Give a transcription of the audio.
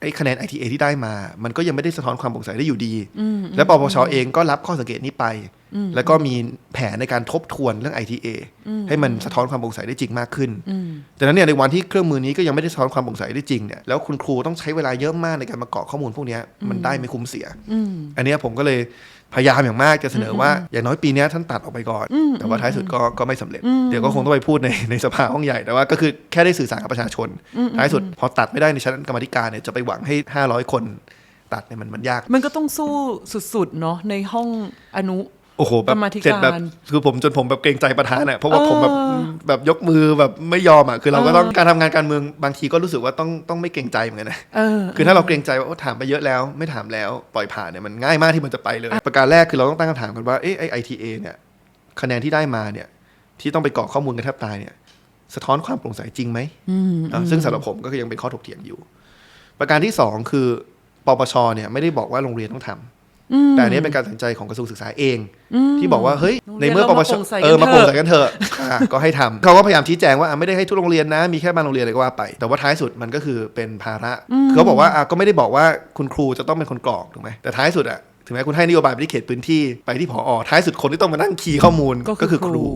ไอ้คะแนน ITA ที่ได้มา มันก็ยังไม่ได้สะท้อนความโปร่งใสได้อยู่ดีอืมและปปชเองก็รับข้อสังเกตนี้ไปอืมแล้วก็มีแผนในการทบทวนเรื่อง ITA ให้มันสะท้อนความโปร่งใสได้จริงมากขึ้นอืมดังนั้นเนี่ยในวันที่เครื่องมือนี้ก็ยังไม่ได้สะท้อนความโปร่งใสได้จริงเนี่ยแล้วคุณครูต้องใช้เวลาเยอะมากในการมาเกาะข้อมูลพวกเนี้ยมันได้ไม่คุ้มเสียอืมอันเนี้ยผมก็เลยพยายามอย่างมากจะเสนอว่าอย่างน้อยปีเนี้ยท่านตัดออกไปก่อนอืมแต่ว่าท้ายสุดก็ก็ไม่สำเร็จอืมเดี๋ยวก็คงต้องไปพูดในในสภาห้องใหญ่แต่ว่าก็คือแค่ได้สื่อสารกับประชาชน ท้ายสุดพอตัดไม่ได้ในชั้นกรรมาธิการเนี่ยจะไปหวังให้ 500 คนตัดเนี่ยมันมันยาก มันก็ต้องสู้สุดๆเนาะในห้องอนุ โอ้โหแบบกรรมาธิการเสร็จแบบคือผมจนผมแบบเกรงใจประธานอะเพราะว่าเออผมแบบแบบยกมือแบบไม่ยอมอะคือเราก็เออต้องการทำงานการเมืองบางทีก็รู้สึกว่าต้องต้องไม่เกรงใจเหมือนกันนะเออคือถ้าเราเกรงใจว่าโอ้ถามไปเยอะแล้ว ไม่ถามแล้วปล่อยผ่านเนี่ยมันง่ายมากที่มันจะไปเลย ประการแรกคือเราต้องตั้งคำถามกันว่าเอ๊ะไอไอทีเอเนี่ยคะแนนที่ได้มาเนี่ยที่ต้องไปกรอกข้อมูลกันแทบตายเนี่ย สะท้อนความโปร่งใสจริงไหมอืมอะซึ่งสำหรับผมก็คือยังเป็นข้อถกเถียงอยู่ ประการที่สองคือปปชเนี่ยไม่ได้บอกว่าโรงเรียนต้องทำอืม แต่อันนี้เป็นการตัดสินใจของกระทรวงศึกษาเองอืมที่บอกว่าเฮ้ยโรงเรีในยนเมื่อปปชเรามาโปร่งใสกันเออมาโปร่งใสเถอะกันเถอะอะก็ให้ทำเขาก็พยายามชี้แจงว่าอะไม่ได้ให้ทุกโรงเรียนนะมีแค่บางโรงเรียนอะไรก็ว่าไป แต่ว่าท้ายสุดมันก็คือเป็นภาระเขาบอกว่าอะก็ไม่ได้บอกว่าคุณครูจะต้องเป็นคนกรอกถูกไหมแต่ท้ายสุดอะถึงแม้คุณให้นโยบายไปที่เขตพื้นที่ไปที่ผอท้ายสุดคนที่ต้องมานั่งคีย์ข้อมูลก็ก็คืคืออคครูรู